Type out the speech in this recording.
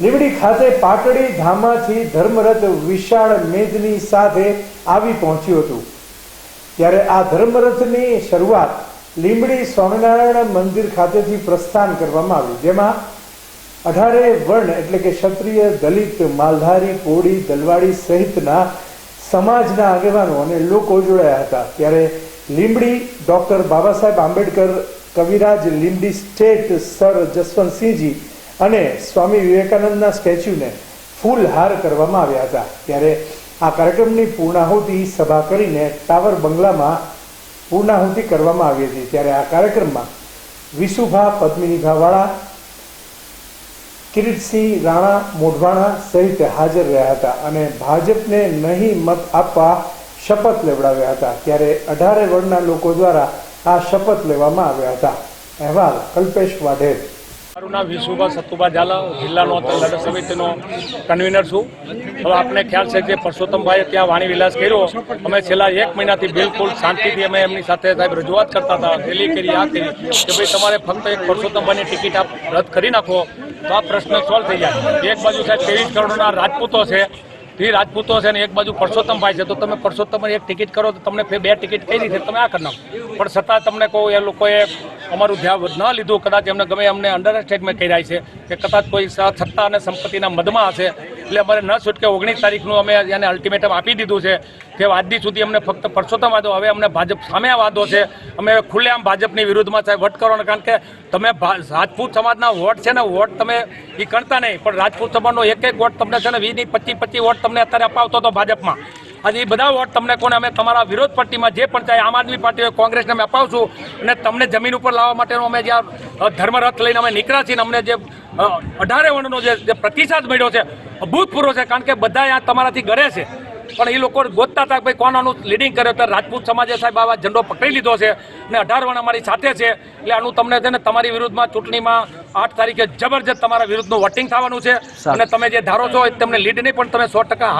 લીંબડી ખાતે પાટડી, ધામાથી ધર્મરથ, વિશાળ મેદની સાથે આવી પહોંચ્યું હતું. ત્યારે આ ધર્મરથની શરૂઆત લીંબડી સ્વામિનારાયણ મંદિર ખાતેથી પ્રસ્થાન કરવામાં આવ્યું જેમાં અઢારે વર્ણ એટલે કે ક્ષત્રિય, દલિત, માલધારી કોળી દલવાડી સહિતના સમાજના આગેવાનો અને લોકો જોડાયા હતા. ત્યારે Limbdi doctor Baba Saheb Ambedkar, Kaviraj Limbdi state sir Jaswantsinhji અને સ્વામી વિવેકાનંદના સ્ટેચ્યુને ફૂલહાર કરવામાં આવ્યા હતા. ત્યારે આ કાર્યક્રમની પૂર્ણાહુતિ સભા કરીને ટાવર બંગલામાં પૂર્ણાહુતિ કરવામાં આવી હતી. ત્યારે આ કાર્યક્રમમાં વિશુભા પદ્મિનીભાવાળા, કિરીટસિંહ રાણા મોઢવાણા સહિત હાજર રહ્યા હતા અને ભાજપને નહીં મત આપવા શપથ લેવડાવ્યા હતા. ત્યારે અઢારે વર્ણના લોકો દ્વારા આ શપથ લેવામાં આવ્યા હતા. અહેવાલ કલ્પેશ વાઢેર. મારું નામ વિશુભા સતુભા ઝાલા. જિલ્લાનો લડત સમિતિનો કન્વીનર છું. હવે આપને ખ્યાલ છે કે પરસોત્તમભાઈએ ત્યાં વાણી વિલાસ કર્યો. અમે છેલ્લા એક મહિનાથી બિલકુલ શાંતિથી અમે એમની સાથે સાહેબ રજૂઆત કરતા હતા, રેલી કરી, આ કે ભાઈ તમારે ફક્ત એક પરસોત્તમભાઈની ટિકિટ આપ રદ કરી નાખો. તો આ પ્રશ્ન સોલ્વ થઈ જાય. એક બાજુ સાહેબ ત્રેવીસ કરોડના રાજપૂતો છે. તે રાજપૂતો છે ને એક બાજુ પરસોત્તમભાઈ છે, તો તમે પરસોત્તમ એક ટિકિટ કરો તો તમને બે ટિકિટ કઈ રીતે તમે આ કરી પણ છતાં તમને કહું એ લોકોએ અમારું ધ્યાન ન લીધું, કદાચ એમને ગમે અમને અંડર એસ્ટેટમેન્ટ કર્યા છે, કે કદાચ કોઈ સત્તા અને સંપત્તિના મદમાં હશે એટલે અમારે ન છૂટકે ઓગણીસ તારીખનું અમે એને અલ્ટિમેટમ આપી દીધું છે કે આજની સુધી અમને ફક્ત પરસોત્તમ વાદો, હવે અમને ભાજપ સામે વાદો છે. અમે ખુલ્લેઆમ ભાજપની વિરુદ્ધમાં સાહેબ વટ કરવાનો, કારણ કે તમે રાજપૂત સમાજના વોટ છે ને, વોટ તમે એ કરતા નહીં. પણ રાજપૂત સમાજનો એક એક વોટ તમને છે ને વીસની પચીસ પચીસ વોટ તમને અત્યારે અપાવતો હતો ભાજપમાં. આજે એ બધા વોટ તમને કોને? અમે તમારા વિરોધ પટ્ટીમાં જે પણ ચાહે આમ આદમી પાર્ટી હોય કોંગ્રેસને અમે અપાવશું અને તમને જમીન ઉપર લાવવા માટેનો અમે જ્યાં અ, ધર્મરથ લઈને અમે નીકળ્યા છીએ અમને જે અઢારે વર્ણનો જે જે પ્રતિસાદ મળ્યો છે અભૂતપૂર્વ છે કારણ કે બધા આ તમારાથી ગળે છે. પણ એ લોકો ગોતતા હતા કે ભાઈ કોનાનું લીડિંગ કર્યો તો રાજપૂત સમાજે સાહેબ આવા ઝંડો પકડી લીધો છે અને અઢાર વર્ણ અમારી સાથે છે. એટલે આનું તમને છે ને તમારી વિરુદ્ધમાં ચૂંટણીમાં આઠ તારીખે જબરજસ્ત તમારા વિરુદ્ધનું વોટિંગ થવાનું છે. અને તમે જે ધારો છો એ તમને લીડ નહીં પણ તમે સો ટકા